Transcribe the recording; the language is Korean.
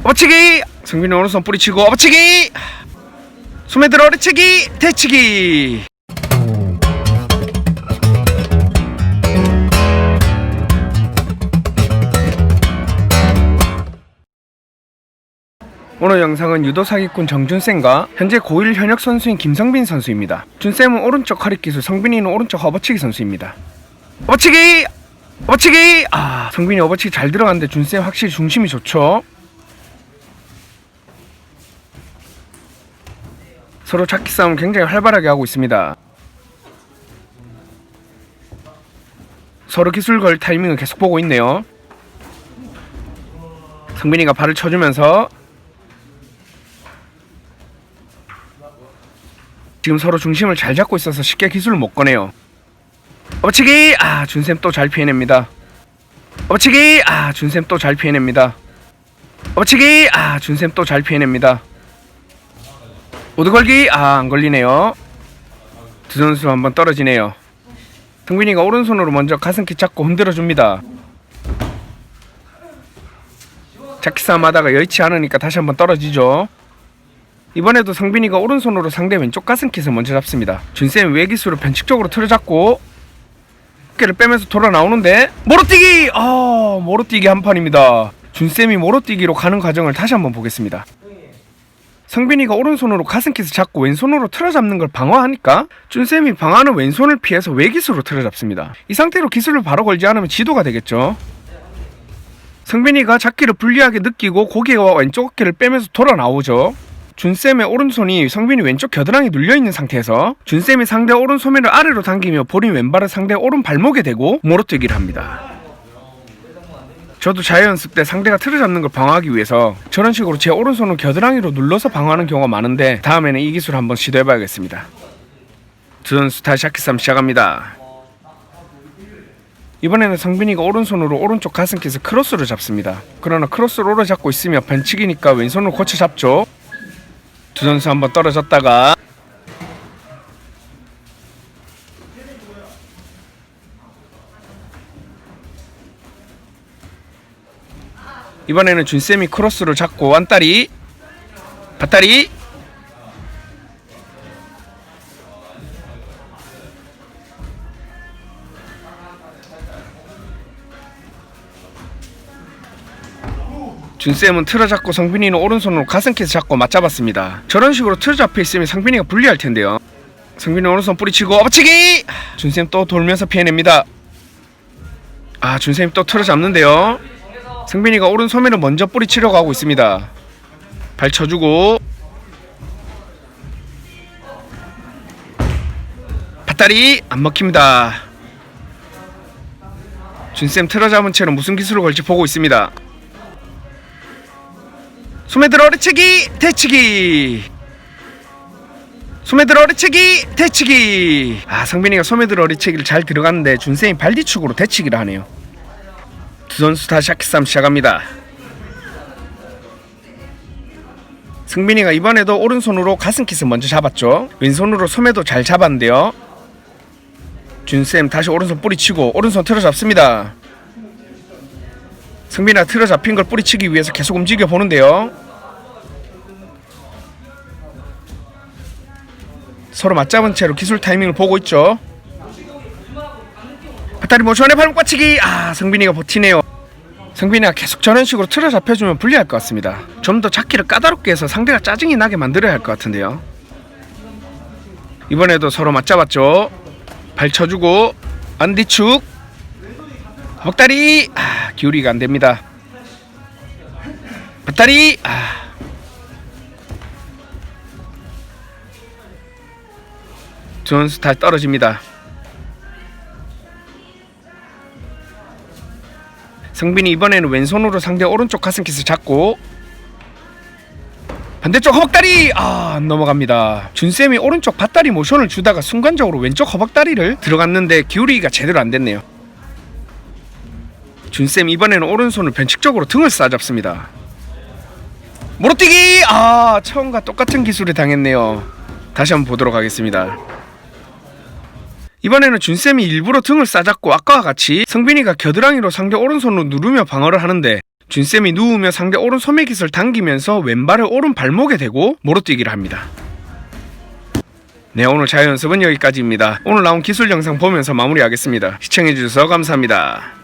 업어치기 성빈이 오른손 뿌리치고 업어치기 소매 들어 어리치기 대치기 오늘 영상은 유도 사기꾼 정준쌤과 현재 고1 현역 선수인 김성빈 선수입니다. 준쌤은 오른쪽 허리 기술, 성빈이는 오른쪽 허벅치기 선수입니다. 어치기! 어치기! 아, 성빈이 어버치기 잘 들어갔는데 준쌤 확실히 중심이 좋죠. 서로 찾기 싸움 굉장히 활발하게 하고 있습니다. 서로 기술 걸 타이밍을 계속 보고 있네요. 성빈이가 발을 쳐주면서 지금 서로 중심을 잘 잡고 있어서 쉽게 기술을 못 꺼내요. 어치기! 아, 준쌤 또 잘 피해냅니다. 어치기! 아, 준쌤 또 잘 피해냅니다. 어치기! 아, 준쌤 또 잘 피해냅니다. 오드걸기! 아, 안 걸리네요. 두 선수 한번 떨어지네요. 성빈이가 오른손으로 먼저 가슴키 잡고 흔들어줍니다. 잡기 싸움 하다가 여의치 않으니까 다시 한번 떨어지죠. 이번에도 성빈이가 오른손으로 상대 왼쪽 가슴킷을 먼저 잡습니다. 준쌤 외기수로 변칙적으로 틀어잡고 어깨를 빼면서 돌아 나오는데 모로뛰기! 아 모로뛰기 한 판입니다. 준쌤이 모로뛰기로 가는 과정을 다시 한번 보겠습니다. 성빈이가 오른손으로 가슴킷을 잡고 왼손으로 틀어잡는 걸 방어하니까 준쌤이 방어하는 왼손을 피해서 외기수로 틀어잡습니다. 이 상태로 기술을 바로 걸지 않으면 지도가 되겠죠. 성빈이가 잡기를 불리하게 느끼고 고개와 왼쪽 어깨를 빼면서 돌아 나오죠. 준쌤의 오른손이 성빈이 왼쪽 겨드랑이 눌려있는 상태에서 준쌤이 상대 오른 소매를 아래로 당기며 보린 왼발을 상대 오른 발목에 대고 모로뛰기를 합니다. 저도 자유연습 때 상대가 틀을 잡는 걸 방어하기 위해서 저런 식으로 제 오른손을 겨드랑이로 눌러서 방어하는 경우가 많은데 다음에는 이 기술 한번 시도해봐야겠습니다. 두 선수 다시 하키싸움 시작합니다. 이번에는 성빈이가 오른손으로 오른쪽 가슴kit을 크로스로 잡습니다. 그러나 크로스로 오래 잡고 있으면 변칙이니까 왼손으로 고쳐 잡죠. 두 선수 한번 떨어졌다가 이번에는 준쌤이 크로스를 잡고 완다리 밭다리 준쌤은 틀어 잡고 성빈이는 오른손으로 가슴kit을 잡고 맞잡았습니다. 저런 식으로 틀어 잡혀 있으면 성빈이가 불리할 텐데요. 성빈이 오른손 뿌리치고 엎치기! 준쌤 또 돌면서 피해냅니다. 아, 준쌤이 또 틀어 잡는데요. 성빈이가 오른손으로 먼저 뿌리치려고 하고 있습니다. 발 쳐주고 밭다리 안 먹힙니다. 준쌤 틀어 잡은 채로 무슨 기술을 걸지 보고 있습니다. 소매 들어 어리치기 대치기 소매 들어 어리치기 대치기 아 성빈이가 소매 들어 어리치기를 잘 들어갔는데 준쌤이 발뒤축으로 대치기를 하네요 두 선수 다시 하키싸움 시작합니다 승빈이가 이번에도 오른손으로 가슴킷을 먼저 잡았죠 왼손으로 소매도 잘 잡았는데요 준쌤 다시 오른손 뿌리치고 오른손 틀어 잡습니다 승빈아 틀어 잡힌 걸 뿌리치기 위해서 계속 움직여 보는데요. 서로 맞잡은 채로 기술 타이밍을 보고 있죠. 배탈이 모션에 발목 받치기. 아, 성빈이가 버티네요. 성빈이가 계속 저런 식으로 틀어 잡혀주면 불리할 것 같습니다. 좀 더 잡기를 까다롭게 해서 상대가 짜증이 나게 만들어야 할 것 같은데요. 이번에도 서로 맞잡았죠. 발 쳐주고 안디축 먹다리 아, 기울이가 안 됩니다. 밭다리 아. 두 선수 다 떨어집니다. 성빈이 이번에는 왼손으로 상대 오른쪽 가슴kit을 잡고 반대쪽 허벅다리 아안 넘어갑니다. 준쌤이 오른쪽 밭다리 모션을 주다가 순간적으로 왼쪽 허벅다리를 들어갔는데 기울이기가 제대로 안 됐네요. 준쌤 이번에는 오른손을 변칙적으로 등을 싸잡습니다. 모로뛰기! 아 처음과 똑같은 기술을 당했네요. 다시 한번 보도록 하겠습니다. 이번에는 준쌤이 일부러 등을 싸잡고 아까와 같이 성빈이가 겨드랑이로 상대 오른손으로 누르며 방어를 하는데 준쌤이 누우며 상대 오른 소매 깃을 당기면서 왼발을 오른 발목에 대고 모로뛰기를 합니다. 네 오늘 자연습은 여기까지입니다. 오늘 나온 기술 영상 보면서 마무리하겠습니다. 시청해주셔서 감사합니다.